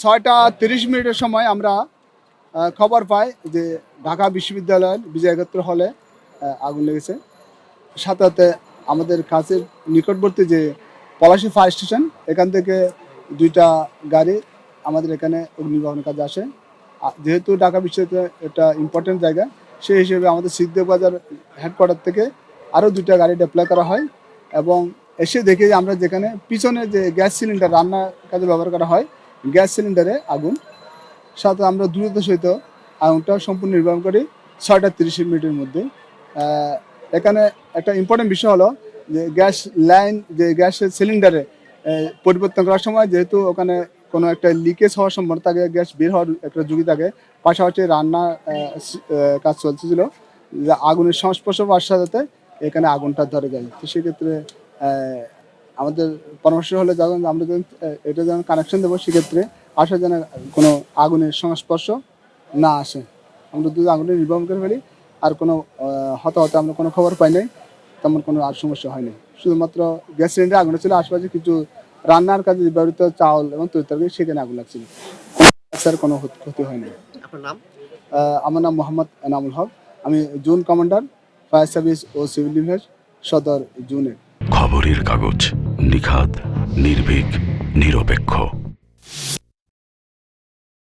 ছয়টা তিরিশ মিনিটের সময় আমরা খবর পাই যে ঢাকা বিশ্ববিদ্যালয়ের বিজয় একাত্তর হলে আগুন লেগেছে। সাথে সাথে আমাদের কাছের নিকটবর্তী যে পলাশী ফায়ার স্টেশন এখান থেকে দুইটা গাড়ি আমাদের এখানে অগ্নি নির্বাহনের কাজে আসে। যেহেতু ঢাকা বিশ্ববিদ্যালয় একটা ইম্পর্টেন্ট জায়গা সেই হিসেবে আমাদের সিদ্ধে বাজার হেডকোয়ার্টার থেকে আরও দুইটা গাড়ি ডিপ্লয় করা হয় এবং এসে দেখে যে আমরা যেখানে পিছনে যে গ্যাস সিলিন্ডার রান্নার কাজে ব্যবহার করা হয়, গ্যাস সিলিন্ডারে আগুন। সাথে আমরা দ্রুত সহিত আগুনটা সম্পূর্ণ নির্বাহন করি ছয়টা তিরিশ মিনিটের মধ্যে। এখানে একটা ইম্পর্টেন্ট বিষয় হলো যে গ্যাস লাইন যে গ্যাসের সিলিন্ডারে পরিবর্তন করার সময় যেহেতু ওখানে কোনো একটা লিকেজ হওয়ার সম্ভাবনা থাকে গ্যাস বের হওয়ার একটা ঝুঁকি থাকে। পাশাপাশি রান্না কাজ চলতেছিল। যে আগুনের সংস্পর্শ সাথে সাথে এখানে আগুনটা ধরে যায়। তো সেক্ষেত্রে আমাদের পরামর্শ হলে যখন আমরা যখন এটা যখন কানেকশন দেবো, সেক্ষেত্রে আসা যেন কোনো আগুনের সংস্পর্শ না আসে। আমরা যদি আগুনের নির্বাহন করে ফেলি, আর কোনো হতাহত আমরা কোনো খবর পাই নাই, তেমন কোনো আর সমস্যা হয়নি শুধুমাত্র গ্যাস সিলিন্ডার আগুন ছিল, আশেপাশে কিছু রান্নার কাজে ব্যবহৃত চাউল এবং তৈরি সেখানে আগুন লাগছিল। স্যার কোনো ক্ষতি- হয়নি। আপনার নাম? আহ, আমার নাম মোহাম্মদ এনামুল হক। আমি জুন কমান্ডার ফায়ার সার্ভিস ও সিভিল ডিফেন্স সদর জুনের খবরের কাগজ নিখাত নির্ভীক নিরপেক্ষ।